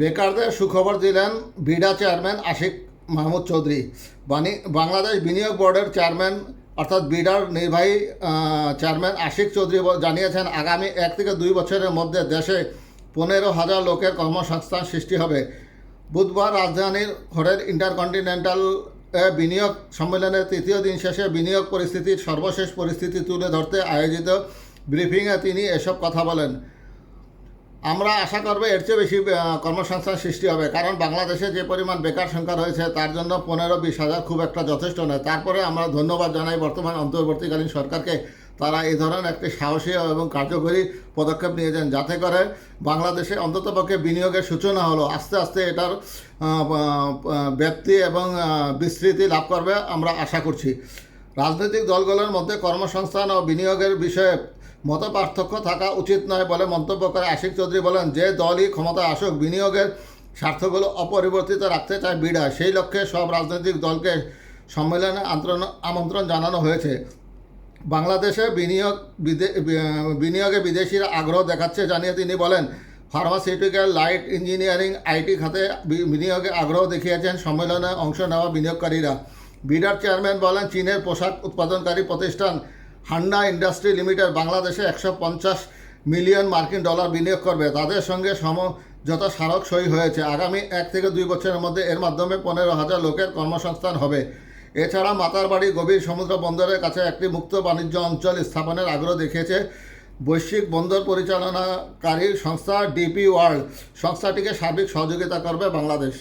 বেকারদের সুখবর দিলেন বিডা চেয়ারম্যান আশিক মাহমুদ চৌধুরী। বাংলাদেশ বিনিয়োগ বোর্ডের চেয়ারম্যান অর্থাৎ বিডার নির্বাহী চেয়ারম্যান আশিক চৌধুরী জানিয়েছেন, আগামী এক থেকে দুই বছরের মধ্যে দেশে পনেরো হাজার লোকের কর্মসংস্থান সৃষ্টি হবে। বুধবার রাজধানীর হোটেল ইন্টারকন্টিনেন্টাল বিনিয়োগ সম্মেলনের তৃতীয় দিন শেষে বিনিয়োগ পরিস্থিতির সর্বশেষ পরিস্থিতি তুলে ধরতে আয়োজিত ব্রিফিংয়ে তিনি এসব কথা বলেন। আমরা আশা করব এর চেয়ে বেশি কর্মসংস্থান সৃষ্টি হবে। কারণ বাংলাদেশে যে পরিমাণ বেকার সংখ্যা রয়েছে, তার জন্য পনেরো বিশ হাজার খুব একটা যথেষ্ট নয়। তারপরে আমরা ধন্যবাদ জানাই বর্তমান অন্তর্বর্তীকালীন সরকারকে। তারা এই ধরনের একটি সাহসী এবং কার্যকরী পদক্ষেপ নিয়েছেন যাতে করে বাংলাদেশে অন্ততপক্ষে বিনিয়োগের সূচনা হলো। আস্তে আস্তে এটার ব্যাপ্তি এবং বিস্তৃতি লাভ করবে আমরা আশা করছি। রাজনৈতিক দলগুলোর মধ্যে কর্মসংস্থান ও বিনিয়োগের বিষয়ে মত পার্থক্য থাকা উচিত নয় বলে মন্তব্য করে আশিক চৌধুরী বলেন, যে দলই ক্ষমতা আসুক, বিনিয়োগের স্বার্থগুলো অপরিবর্তিত রাখতে চায় বিডা সেই লক্ষ্যে সব রাজনৈতিক দলকে সম্মেলনে আমন্ত্রণ জানানো হয়েছে। বাংলাদেশে বিনিয়োগ বিনিয়োগে বিদেশিরা আগ্রহ দেখাচ্ছে জানিয়ে তিনি বলেন, ফার্মাসিউটিক্যাল লাইট ইঞ্জিনিয়ারিং আইটি খাতে বিনিয়োগে আগ্রহ দেখিয়েছেন, সম্মেলনে অংশ নেওয়া বিনিয়োগকারীরা। বিডার চেয়ারম্যান বলেন, চীনের পোশাক উৎপাদনকারী প্রতিষ্ঠান হান্ডা ইন্ডাস্ট্রি লিমিটেড বাংলাদেশে একশো পঞ্চাশ মিলিয়ন মার্কিন ডলার বিনিয়োগ করবে। তাদের সঙ্গে সমঝোতা স্মারক সই হয়েছে। আগামী এক থেকে দুই বছরের মধ্যে এর মাধ্যমে পনেরো হাজার লোকের কর্মসংস্থান হবে। এছাড়া মাতারবাড়ি গভীর সমুদ্র বন্দরের কাছে একটি মুক্ত বাণিজ্য অঞ্চল স্থাপনের আগ্রহ দেখিয়েছে বৈশ্বিক বন্দর পরিচালনাকারী সংস্থা ডিপি ওয়ার্ল্ড। সংস্থাটিকে সার্বিক সহযোগিতা করবে বাংলাদেশ।